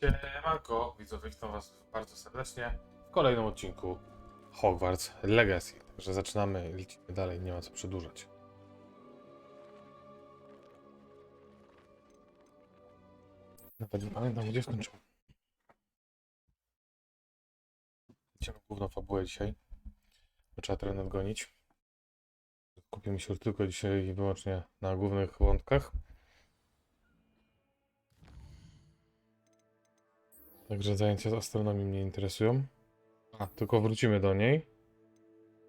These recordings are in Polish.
Siemanko, widzowie, witam was bardzo serdecznie w kolejnym odcinku Hogwarts Legacy. Także zaczynamy, lecimy dalej, nie ma co przedłużać. Nawet nie pamiętam, gdzie skończyłem. Główną fabułę dzisiaj, bo trzeba trochę nadgonić. Skupimy się tylko dzisiaj i wyłącznie na głównych wątkach. Także zajęcia z astronomii mnie interesują. A, tylko wrócimy do niej.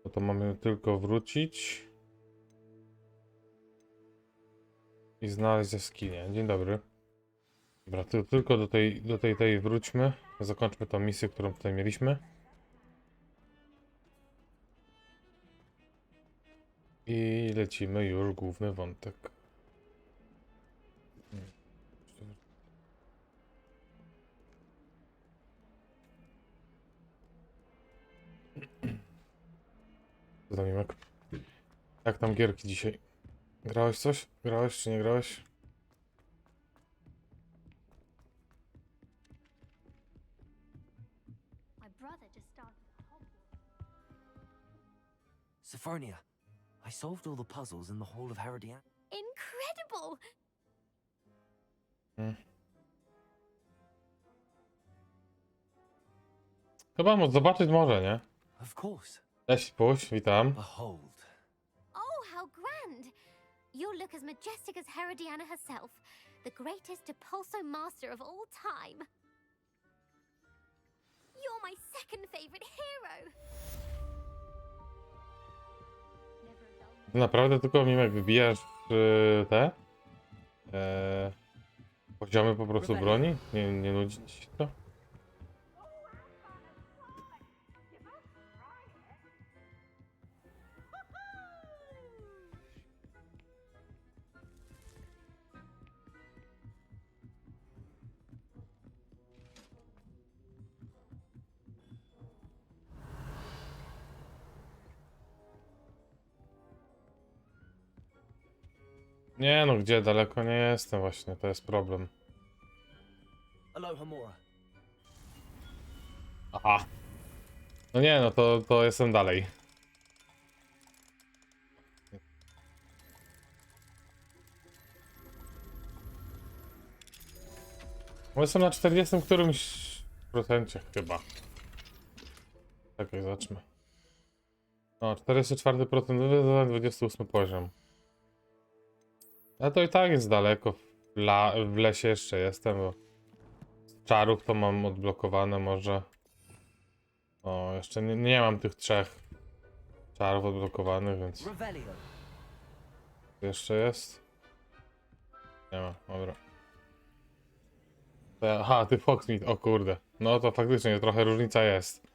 Bo to mamy tylko wrócić. I znaleźć jaskinię. Dzień dobry. Dobra, to tylko do tej, do tej, tej wróćmy. Zakończmy tą misję, którą tutaj mieliśmy. I lecimy już główny wątek. Co tam, Imek? Jak tam gierki dzisiaj? Grałeś coś? Grałeś czy nie grałeś? Sophronia, I solved all the puzzles in the Hall of Herodian. Incredible! Chyba mo- zobaczyć może, nie? Of course. Cześć, Puś, witam. Behold. Oh, how grand! You'll look as majestic as Herodiana herself, the greatest Depulso master of all time. You're my second favorite hero. Naprawdę tylko Mimek wybijasz y, te e, poziomy po prostu broni? Nie, nie nudzi ci się to? No, gdzie daleko nie jestem właśnie, to jest problem. Aha. No nie no, to, to jestem dalej. No Jestem na 40 którymś procencie chyba. Czekaj, zacznę. No, 44% 28 poziom. A to i tak jest daleko. W, la, w lesie jeszcze jestem, bo z czarów to mam odblokowane może. O, jeszcze nie, nie mam tych trzech czarów odblokowanych, więc jeszcze jest. Nie ma, dobra. Aha, ty Foxmeat, o kurde. No to faktycznie trochę różnica jest.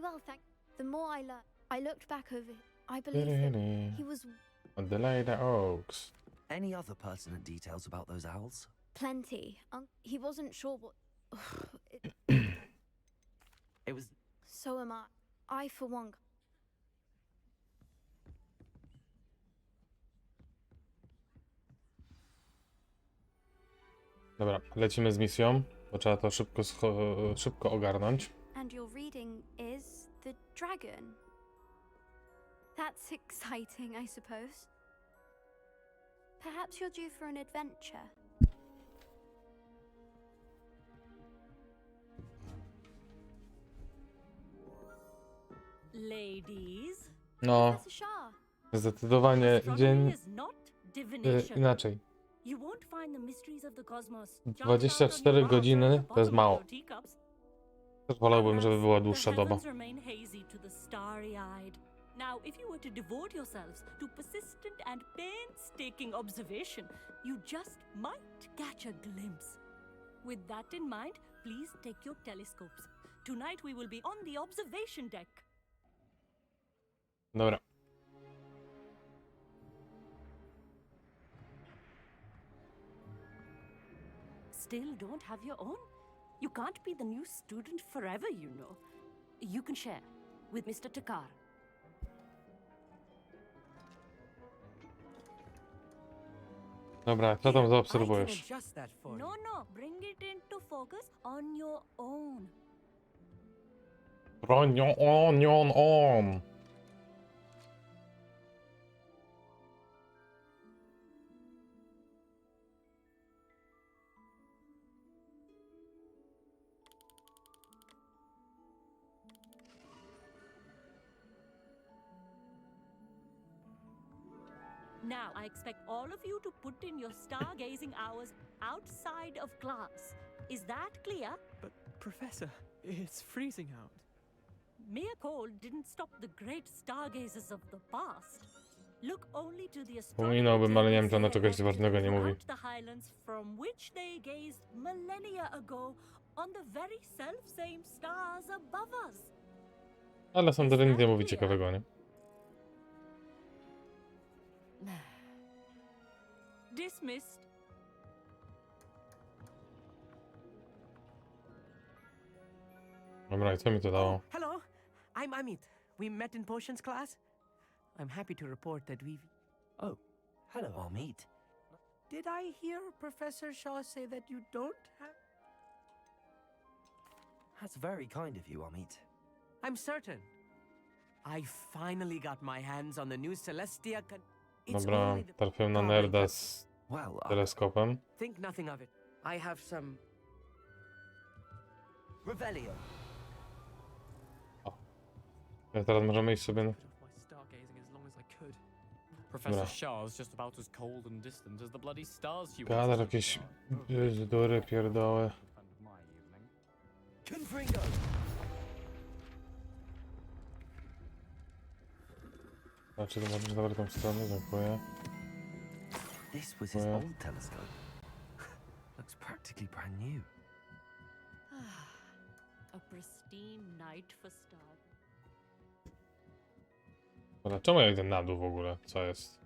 Very well, thank. The more I learned, I looked back over. It, I believe that he was Adelaide Oaks. Any other pertinent details about those owls? plenty. Um, he wasn't sure what. it, It was. so am I. I, for one. Dobra, lecimy z misją, bo trzeba to szybko, szybko ogarnąć. And your reading is the dragon. That's exciting, I suppose. Perhaps you're due for an adventure. Ladies, No, Professor Shah. zdecydowanie astronomy dzień is not y, divination. inaczej. You won't find the mysteries of the cosmos. 24 godziny to jest mało. Wolałbym, żeby była dłuższa doba. remain hazy to the starry-eyed. Now, if you were to devote yourselves to persistent and painstaking observation, you just might catch a glimpse. With that in mind, please take your telescopes. Tonight we will be on the observation deck. Dobra. Still don't have your own? You can't be the new student forever, you know. You can share with Mr. Takar. Dobra, co tam zaobserwujesz? No, no, bring it into focus on your own. Broń on, your on. Now, I expect all of you to put in your stargazing hours outside of class. Is that clear? But, Professor, it's freezing out. Mere cold didn't stop the great stargazers of the past. Look only to the Pominąłbym, ale nie wiem, czy ona czegoś ważnego nie mówi. the highlands from which they gazed millennia ago on the very self-same stars above us. Ale sądzę, że nic nie mówi ciekawego, nie? Dismissed. Dobra, i co mi to dało? Oh, hello, I'm Amit. We met in potions class. I'm happy to report that we've. Oh, hello, Amit. Did I hear Professor Shaw say that you don't have? That's very kind of you, Amit. I'm certain. I finally got my hands on the new Celestia. Con- it's Dobra, only the trafiłem na power nerda z Well, uh, teleskopem. Think nothing of it. I have some. Revelio. Ja teraz możemy iść sobie... na- put off my stargazing as long as I could. Professor Shah's just about as cold and distant as the bloody stars you Gadasz jakieś are. bzdury, pierdoły. Kind of my evening. Confringo. Znaczy, to możesz zabrać tą stronę, dziękuję. This was his Well. old telescope. Looks practically brand new. A pristine night for stars. Dobra, czemu ja idę na dół w ogóle? Co jest?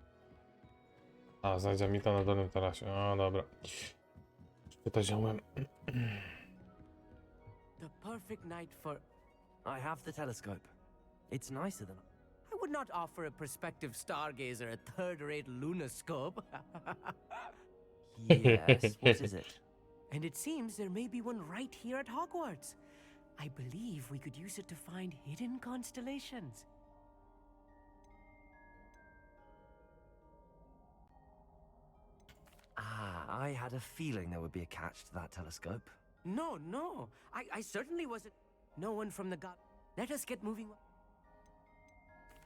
A, znajdzie mi to na dolnym tarasie. O, dobra. Czyta ziołem. The perfect night for. I have the telescope. It's nicer than. I would not offer a prospective stargazer a third rate lunoscope. Yes. what is it? and it seems there may be one right here at Hogwarts. I believe we could use it to find hidden constellations. Ah, I had a feeling there would be a catch to that telescope. No, no. I, I certainly wasn't. No one from the god. Let us get moving.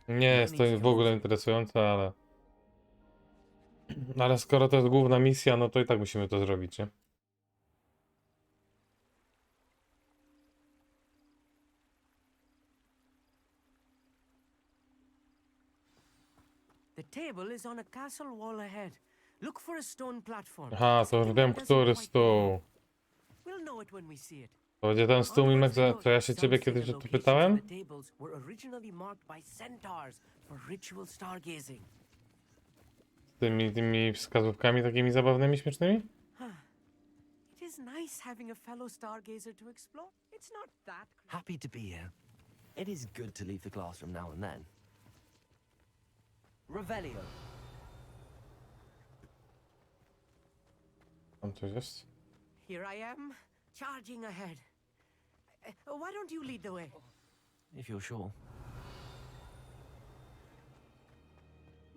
Nie jest to w ogóle interesujące, ale... Ale skoro to jest główna misja, no to i tak musimy to zrobić, nie? The table is on a castle wall ahead. Look for a stone platform. Aha, to wiem, który stół. We'll know it when we see it. To będzie ten stół, Mimek, za- co ja się ciebie kiedyś o to pytałem? Z tymi, tymi wskazówkami takimi zabawnymi, śmiesznymi? It is nice having a fellow stargazer to explore. It's not that. Happy to be here. It is good to leave the classroom now and then. Revelio. Tam coś jest? Here I am, charging ahead. Uh, why don't you lead the way? If you're sure.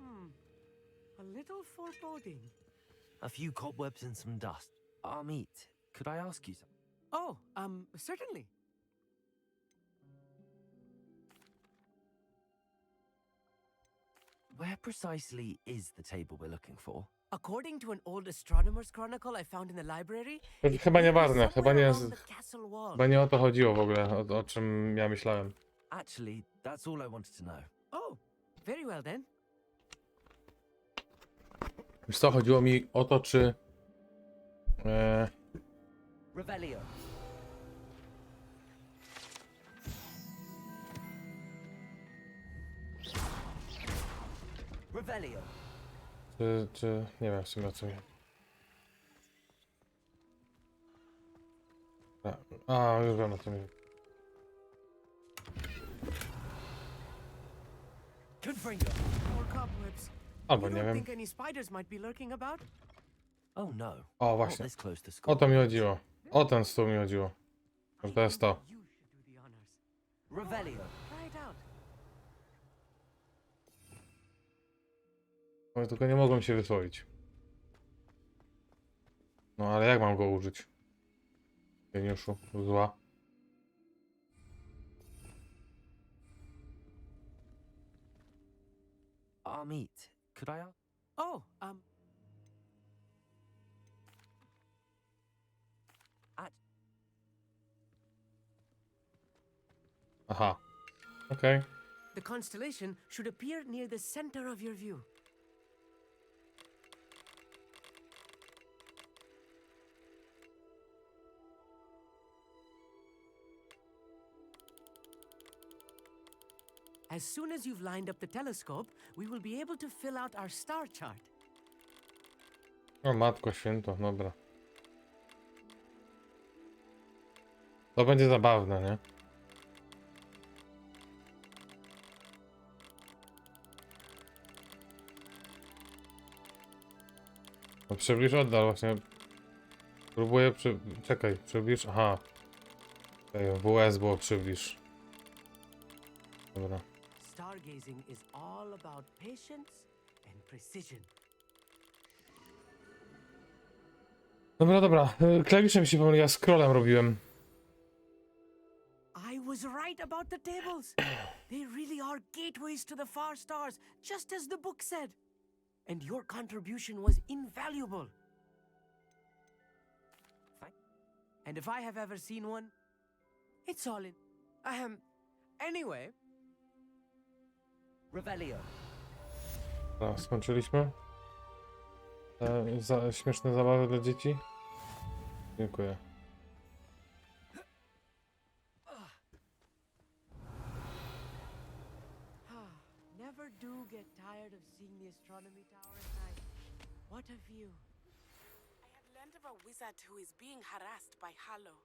Hmm. A little foreboding. A few cobwebs and some dust. Amit, could I ask you something? Oh, um, certainly. Where precisely is the table we're looking for? According to an old astronomer's chronicle I found in the library, Chyba nieważne, chyba nie, somewhere jest, along the castle wall. chyba nie o to chodziło w ogóle, o, o czym ja myślałem. Actually, that's all I wanted to know. Oh, very well then. Wiesz co, chodziło mi o to, czy... E, Revelio. Revelio. czy, czy... Nie wiem w sumie o co mi... A, a, już wiem o co mi... Confringo. More cobwebs. Albo nie wiem. think any spiders might be lurking about? Oh no. O, Not właśnie. this close to O to mi chodziło. O ten stół mi chodziło. To jest to. You should do the honors. Revelio. No, tylko nie mogłem się wysłowić. No ale jak mam go użyć? Geniuszu, zła. Amit, could I? Oh, um, Aha. Okej. the constellation should appear near the center of your view. As soon as you've lined up the telescope, we will be able to fill out our star chart. O matko święto, dobra. To będzie zabawne, nie? No przybliż oddal właśnie. Próbuję przy... Czekaj, przybliż... Aha. Czekaj, WS było przybliż. Dobra. Stargazing is all about patience and precision. Dobra, dobra. Klawiszem się pomyliłem, ja scrollem robiłem. I was right about the tables. they really are gateways to the far stars, just as the book said. And your contribution was invaluable. And if I have ever seen one, it's all in. Ahem. Anyway, Revelio. Dobra, skończyliśmy. E, za, śmieszne zabawy dla dzieci. Dziękuję. never do get tired of seeing the astronomy tower at night. What a view. I have learned of a wizard who is being harassed by Harlow.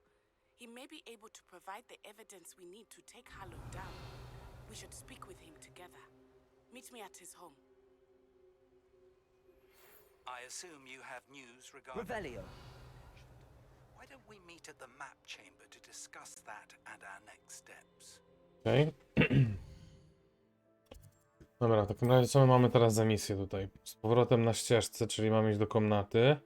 He may be able to provide the evidence we need to take Harlow down. We should speak with him together. Meet me at his home. I assume you have news regarding. Revelio. Why don't we meet at the map chamber to discuss that and our next steps? Okej. Dobra, w takim razie co my mamy teraz za misję tutaj? Z powrotem na ścieżce, czyli mamy iść do komnaty.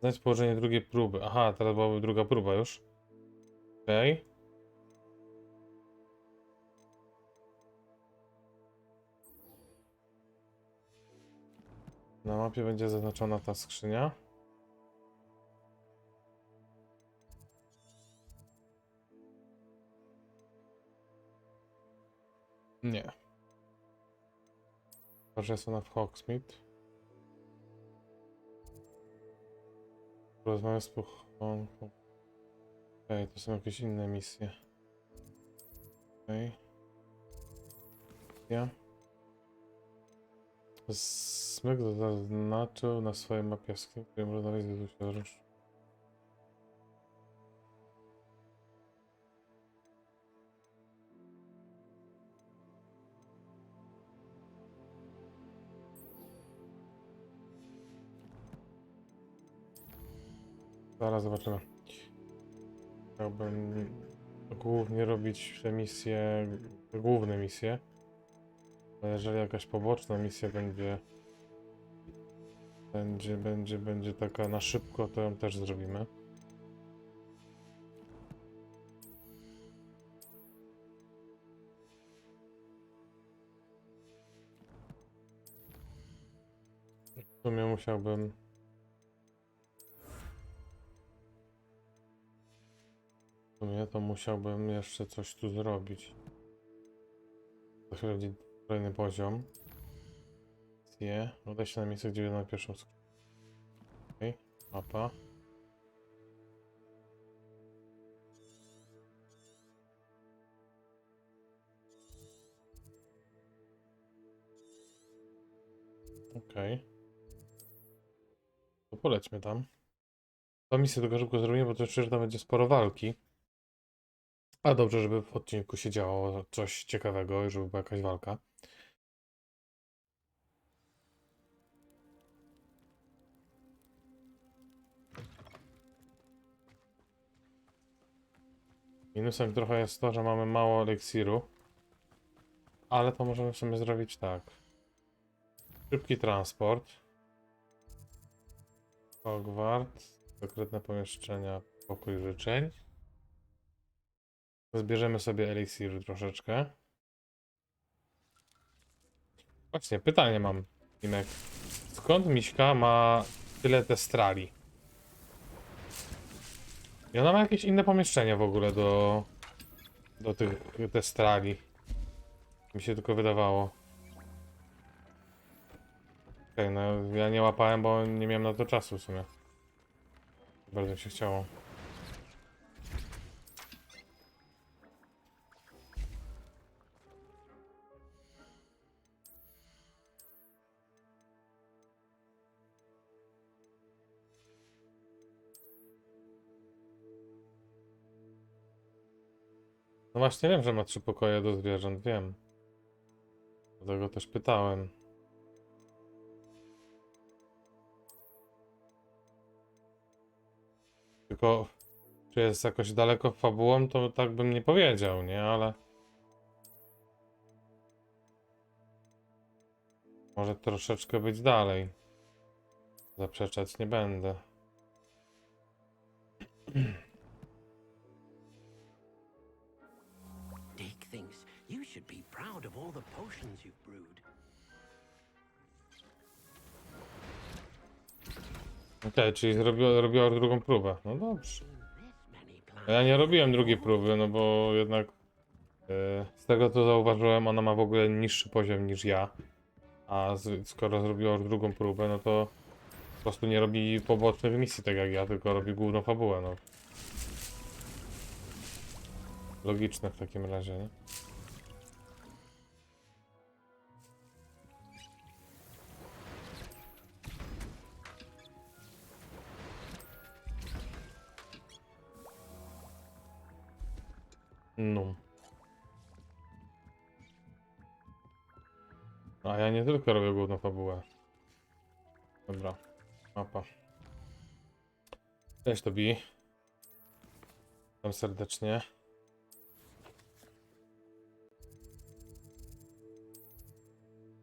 Znać położenie drugiej próby. Aha, teraz byłaby druga próba już. Okej. Na mapie będzie zaznaczona ta skrzynia. Nie. Może jest ona w Hogsmeade. Rozmawiam z pochłonką. Okej, to są jakieś inne misje. Okej. Ja. Smyk zaznaczył na swojej mapie jaskini, której można znaleźć zwiedź rącz. Zaraz zobaczymy. Chciałbym głównie robić te misje, główne misje. Ale jeżeli jakaś poboczna misja będzie będzie, będzie, będzie taka na szybko, to ją też zrobimy. W sumie musiałbym sumie to musiałbym jeszcze coś tu zrobić. Za kolejny poziom. Je. Udaj się na miejsce, gdzie na pierwszą skrzynkę. Okej, mapa. Okej. To polećmy tam. To misję tylko szybko zrobimy, bo to jeszcze tam będzie sporo walki. A dobrze, żeby w odcinku się działo coś ciekawego i żeby była jakaś walka. Minusem trochę jest to, że mamy mało eliksiru. Ale to możemy w sumie zrobić tak. Szybki transport. Hogwart. Sekretne pomieszczenia, pokój życzeń. Zbierzemy sobie eliksiru troszeczkę. Właśnie, pytanie mam, Imek. Skąd Miśka ma tyle testrali? I ona ma jakieś inne pomieszczenie w ogóle do... do tych testrali. Mi się tylko wydawało. Okej, no ja nie łapałem, bo nie miałem na to czasu w sumie. Bardzo mi się chciało. No właśnie wiem, że ma trzy pokoje do zwierząt, wiem. Dlatego też pytałem. Tylko, czy jest jakoś daleko fabułą, to tak bym nie powiedział, nie? Ale... Może troszeczkę być dalej. Zaprzeczać nie będę. proud of all the potions you've brewed. Okej, czyli zrobiła, robiła drugą próbę. No dobrze. Ja nie robiłem drugiej próby, no bo jednak e, z tego co zauważyłem, ona ma w ogóle niższy poziom niż ja. A z, skoro zrobiła już drugą próbę, no to po prostu nie robi pobocznych misji tak jak ja, tylko robi główną fabułę, no. Logiczne w takim razie, nie? No. A ja nie tylko robię główną fabułę. Dobra. Mapa. Cześć Tobi. Witam serdecznie.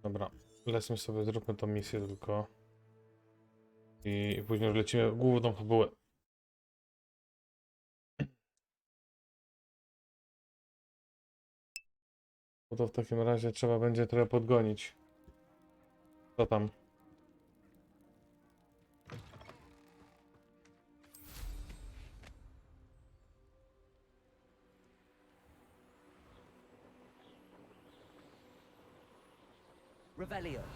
Dobra. Lecimy sobie, zróbmy tą misję tylko. I, później już lecimy główną fabułę. No to w takim razie trzeba będzie trochę podgonić. Co tam? Revelio.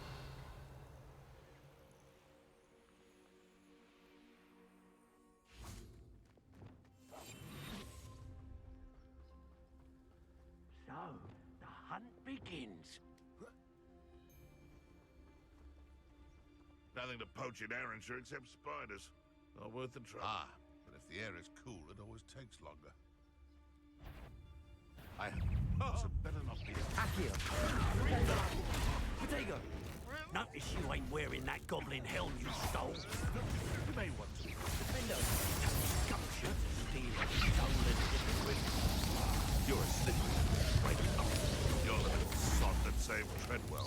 Nothing to poach in Arrowshire except spiders. Not worth the trouble. Ah, but if the air is cool, it always takes longer. I so better not be. Accio. Potato. Notice you ain't wearing that goblin helm you stole. You may want to. Defendo. Gumption to steal a stolen liquid. You're a slippery. Break it up. You're the little sod that saved Treadwell.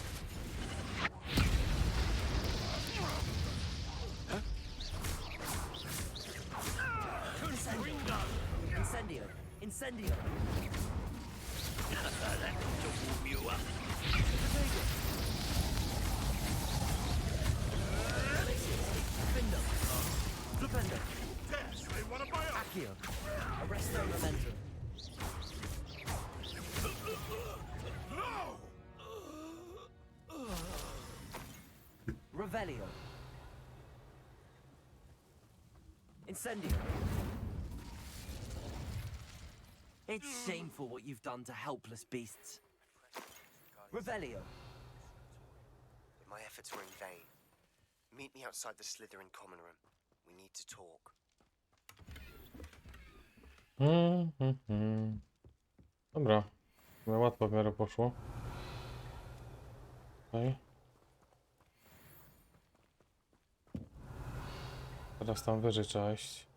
Revelio. Incendio. It's shameful what you've done to helpless beasts. Revelio. But my efforts were in vain. Meet me outside the Slytherin common room. We need to talk. Mm, mm, mm. Dobra. No, łatwo w miarę poszło. Okej. Teraz tam wyżej trzeba iść.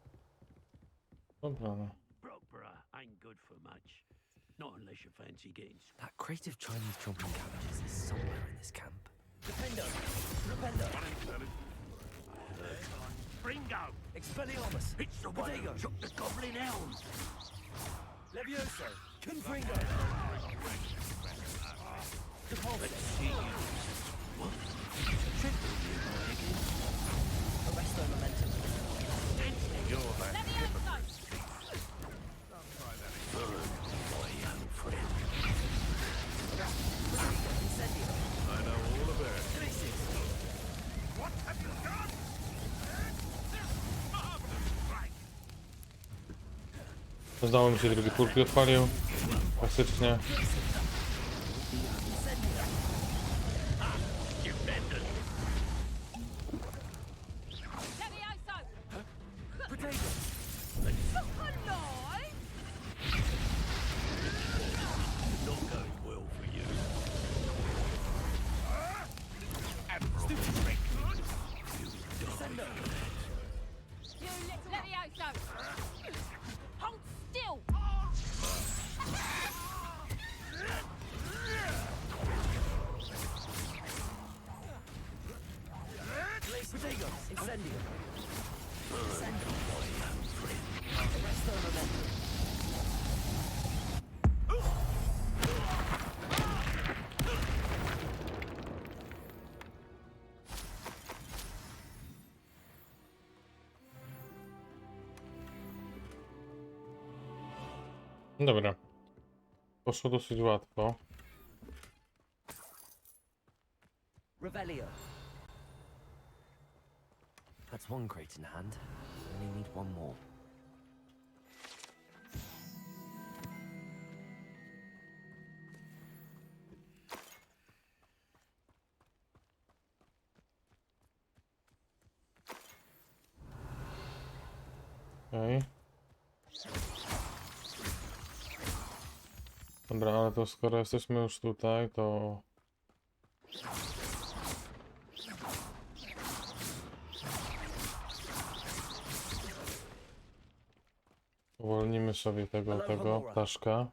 Dobra, no. Brockborough ain't good for much. Not unless you fancy getting That creative Chinese jumping cabbages is somewhere in this camp. Defendo! Rependo! Bringo! Expelliarmus! It's the one who took the Goblin Elm! Levioso! Confringo! Depulso! Arresto Momentum! Udało mi się drugi kurk odpalił. Klasycznie. Dobra. Poszło dosyć łatwo. Revelio! That's one crate in hand. Only need one more. To skoro jesteśmy już tutaj, to... Uwolnimy sobie tego, tego ptaszka.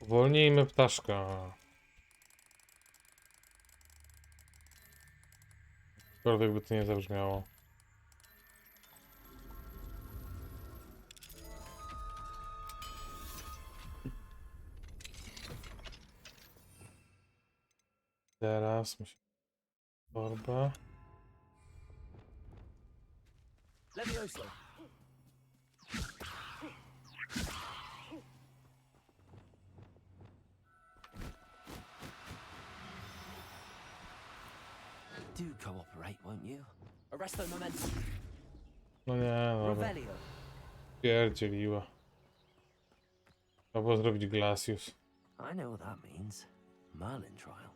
Uwolnijmy ptaszka. Jakkolwiek by to nie zabrzmiało. Teraz musimy... Torbę. Levioso! Do cooperate, won't you? Arresto Momentum! No nie, dobra. Revelio! Pierdzieliła. Było zrobić Glacius. I know what that means. Merlin trial.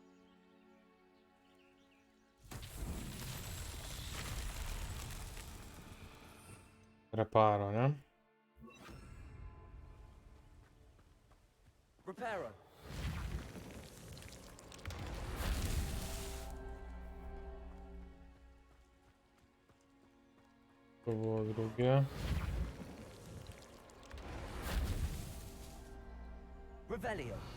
Reparo, nie? Reparo! To było drugie. Revelio!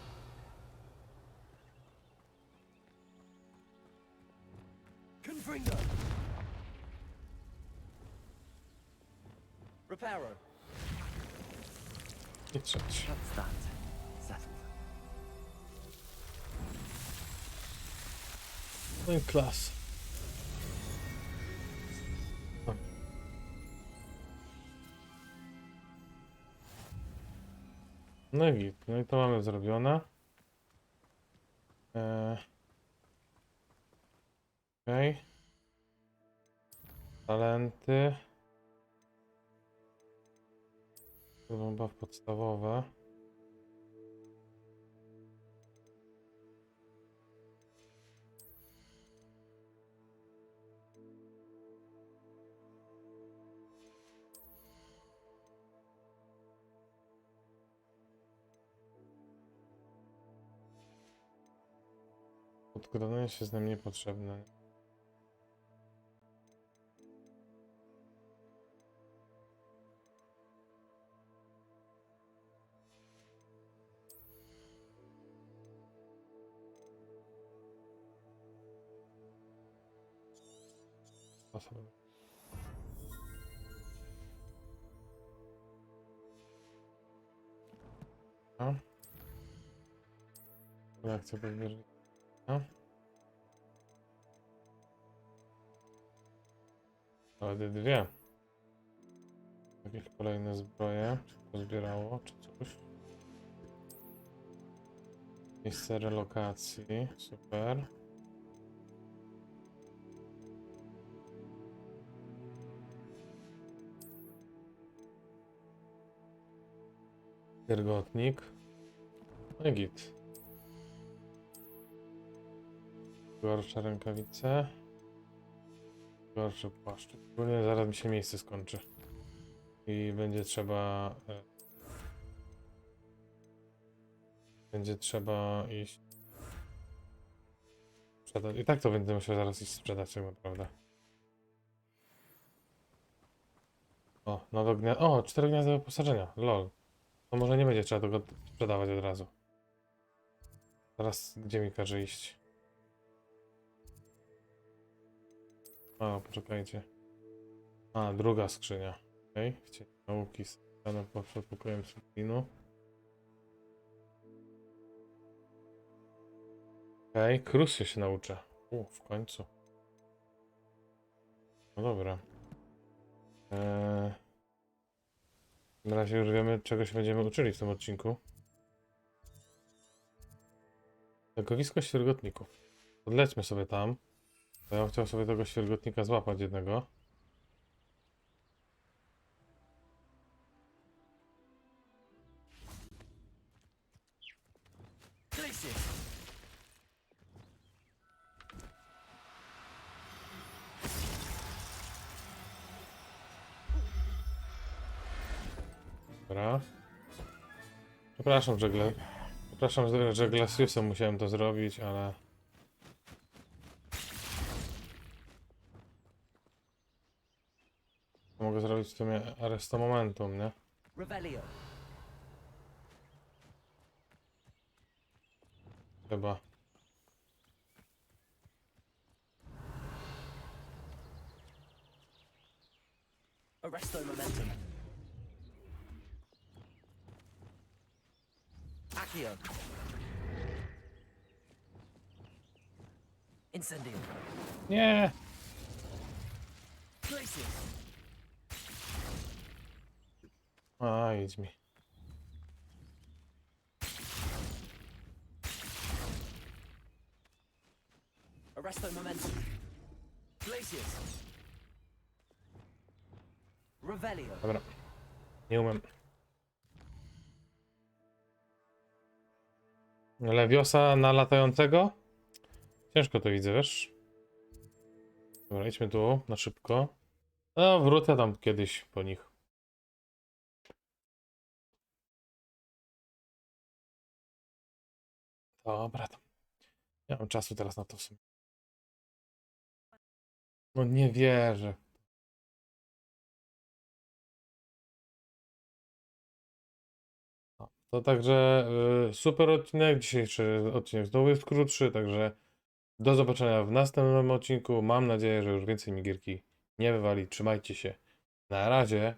That's that. Settled. No i klas. O. No i git. No i to mamy zrobione. Eee. Okej. Talenty. Bomba podstawowe. Podkradanie się z nam niepotrzebne. A? Reakcja podwierzchni. A? Ale te dwie. Jakieś kolejne zbroje. Czy to zbierało, czy coś? Miejsce relokacji. Super. Wiergotnik. No i git. Gorsze rękawice. Gorszy płaszcz. Ogólnie zaraz mi się miejsce skończy. I będzie trzeba... e, Będzie trzeba iść... Sprzedać. I tak to będę musiał zaraz iść sprzedać tak naprawdę. O, nowe gniazdo... O, cztery gniazda wyposażenia. Lol. To może nie będzie trzeba tego sprzedawać od razu. Teraz gdzie mi każe iść? A, poczekajcie. A, druga skrzynia. Okej, okay. Chcieli nauki z pod pokojem Suplinu. Okej, okay. Krusie się nauczę. U, w końcu. No dobra. Eee... Na razie już wiemy, czego się będziemy uczyli w tym odcinku. Legowisko świergotników. Podlećmy sobie tam. Ja bym chciał sobie tego świergotnika złapać jednego. Dobra. Przepraszam, że gle... Przepraszam, że- Glaciusem musiałem to zrobić, ale... Mogę zrobić w sumie Arresto Momentum, nie? Chyba. Arresto momentum. Accio. Incendio. Nie! Glacius. A, ah, idź mi. Arresto momentum. Glacius. Revelio. Dobra. Nie umiem. Lewiosa na latającego? Ciężko to widzę, wiesz? Dobra, idźmy tu na szybko. No, wrócę tam kiedyś po nich. Dobra, tam. Nie mam czasu teraz na to w sumie. No nie wierzę. To także y, super odcinek. Dzisiejszy odcinek znowu jest krótszy, także do zobaczenia w następnym odcinku. Mam nadzieję, że już więcej mi gierki nie wywali. Trzymajcie się. Na razie.